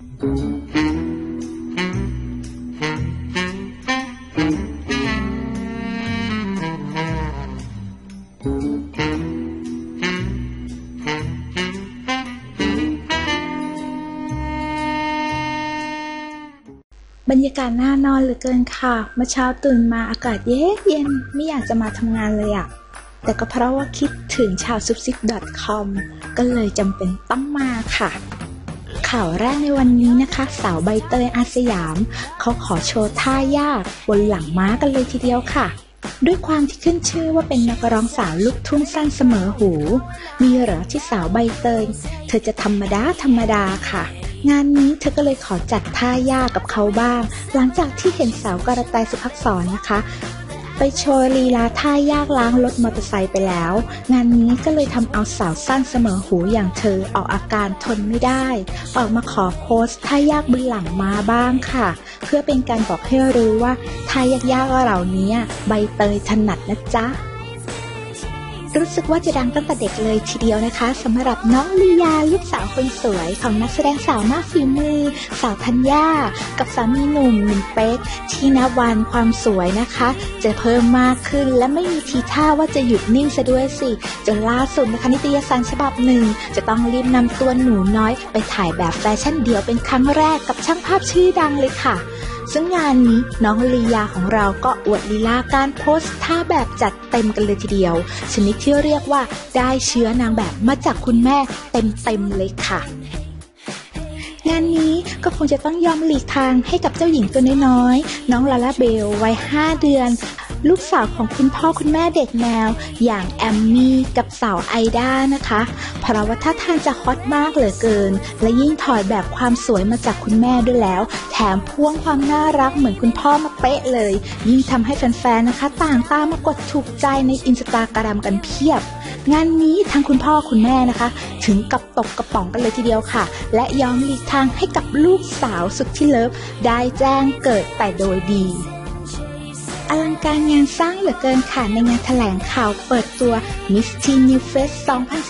บรรยากาศน่านอนเหลือเกินค่ะ เมื่อเช้าตื่นมาอากาศเย็นเย็นไม่อยากจะมาทำงานเลยอะแต่ก็เพราะว่าคิดถึงชาวซุปซิป .com ก็เลยจำเป็นต้องมาค่ะ ข่าวแรกในวันนี้นะคะ สาวใบเตยอาสยาม เขาขอโชว์ท่ายากบนหลังม้ากันเลยทีเดียวค่ะ ด้วยความที่ขึ้นชื่อว่าเป็นนักร้องสาวลูกทุ่งสั้นเสมอหู มีเหรอที่สาวใบเตย เธอจะธรรมดาธรรมดาค่ะ งานนี้เธอก็เลยขอจัดท่ายากกับเขาบ้าง หลังจากที่เห็นสาวกระต่ายสุภักษรนะคะ ไปโชว์ลีลาท่ายากล้างรถมอเตอร์ไซค์ไปแล้ว งานนี้ก็เลยทำเอาสาวสั้นเสมอหูอย่างเธอออกอาการทนไม่ได้ ออกมาขอโพสท่ายากบนหลังมาบ้างค่ะ เพื่อเป็นการบอกให้รู้ว่าท่ายากๆเหล่านี้ใบเตยถนัดนะจ๊ะ รู้สึกว่าจะดังตั้งแต่เด็กเลยทีเดียวนะคะสำหรับน้องลียาลูกสาวคนสวยของนักแสดงสาวมากฝีมือ สาวธัญญากับสามีหนุ่มหนุ่มเป๊กที่นับวันความสวยนะคะ จะเพิ่มมากขึ้นและไม่มีทีท่าว่าจะหยุดนิ่งซะด้วยสิจนล่าสุดนะคะนิตยสารฉบับหนึ่ง จะต้องรีบนำตัวหนูน้อย ไปถ่ายแบบแฟชั่นเดี่ยวเป็นครั้งแรกกับช่างภาพชื่อดังเลยค่ะ ซึ่งงานนี้น้องลียาของเราก็อวดลีลาการโพสท่าแบบจัดเต็มกันเลยทีเดียว ชนิดที่เรียกว่าได้เชื้อนางแบบมาจากคุณแม่เต็มๆเลยค่ะงานนี้ก็คงจะต้องยอมหลีกทางให้กับเจ้าหญิงตัวน้อยๆ น้องลาลาเบลวัย5เดือน ลูกสาวของคุณพ่อคุณแม่เด็กแนว อย่างแอมมี่กับสาวไอด้านะคะ เพราะว่าท่าทางจะฮอตมากเหลือเกิน และยิ่งถอยแบบความสวยมาจากคุณแม่ด้วยแล้ว แถมพ่วงความน่ารักเหมือนคุณพ่อมาเป๊ะเลย ยิ่งทำให้แฟนๆนะคะ ต่างตามมากดถูกใจในอินสตาแกรมกันเพียบ งานนี้ทั้งคุณพ่อคุณแม่นะคะ ถึงกับตกกระป๋องกันเลยทีเดียวค่ะ และยอมหลีกทางให้กับลูกสาวสุดที่เลิฟได้แจ้งเกิดแต่โดยดี อลังการงานสร้างเหลือเกินค่ะในงานแถลงข่าวเปิดตัว Miss Teen New Face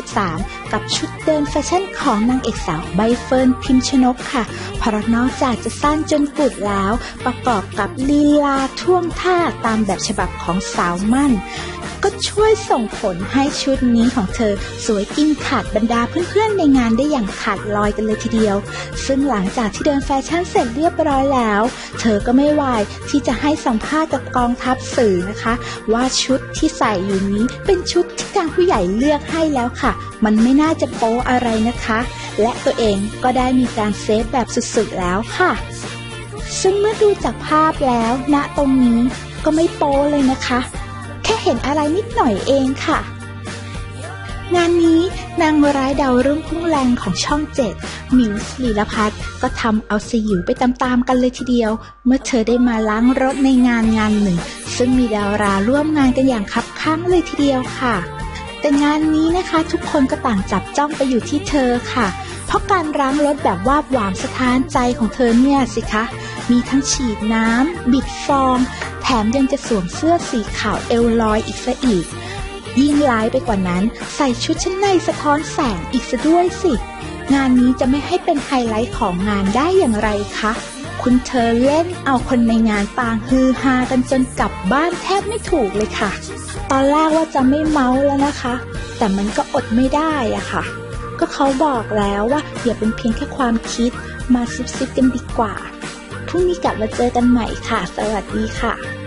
2013 กับชุดเดินแฟชั่นของนางเอกสาวใบเฟิร์นพิมชนกค่ะเพราะนอกจากจะสั้นจนกุดแล้ว ประกอบกับลีลาท่วงท่าตามแบบฉบับของสาวมั่น ก็ช่วยส่งผลให้ชุดนี้ของเธอ สวยกินขาดบรรดาเพื่อนๆในงานได้อย่างขาดลอยกันเลยทีเดียว ซึ่งหลังจากที่เดินแฟชั่นเสร็จเรียบร้อยแล้ว เธอก็ไม่วายที่จะให้สัมภาษณ์กับกองทัพสื่อนะคะ ว่าชุดที่ใส่อยู่นี้เป็นชุดที่ทางผู้ใหญ่เลือกให้แล้วค่ะ มันไม่น่าจะโป๊อะไรนะคะ และตัวเองก็ได้มีการเซฟแบบสุดๆแล้วค่ะซึ่งเมื่อดูจากภาพแล้วณตรงนี้ก็ไม่โป๊เลยนะคะ เห็นอะไรนิดหน่อยเองค่ะ งานนี้นางร้ายดาวรุ่งพุ่งแรงของช่องเจ็ดมิวส์ลีลพัฒก็ทำเอาสยิวไปตามๆกันเลยทีเดียว เมื่อเธอได้มาล้างรถในงานงานหนึ่ง ซึ่งมีดาราร่วมงานกันอย่างคับข้างเลยทีเดียวค่ะ แต่งานนี้นะคะทุกคนก็ต่างจับจ้องไปอยู่ที่เธอค่ะ เพราะการล้างรถแบบวาบหวามสะท้านใจของเธอเนี่ยสิคะ มีทั้งฉีดน้ำบิดฟอง มยังจะสวมเสื้อสีขาวเอวลอยอีกซะอีก ยิ่งร้ายไปกว่านั้น ใส่ชุดชั้นในสะท้อนแสงอีกซะด้วยสิ งานนี้จะไม่ให้เป็นไฮไลท์ของงานได้อย่างไรคะ คุณเธอเล่นเอาคนในงานต่างฮือฮากันจนกลับบ้านแทบไม่ถูกเลยค่ะ ตอนแรกว่าจะไม่เมาแล้วนะคะ แต่มันก็อดไม่ได้อะค่ะ ก็เขาบอกแล้วว่าอย่าเป็นเพียงแค่ความคิดมาซิบๆกันดีกว่าพรุ่งนี้กลับมาเจอกันใหม่ค่ะ สวัสดีค่ะ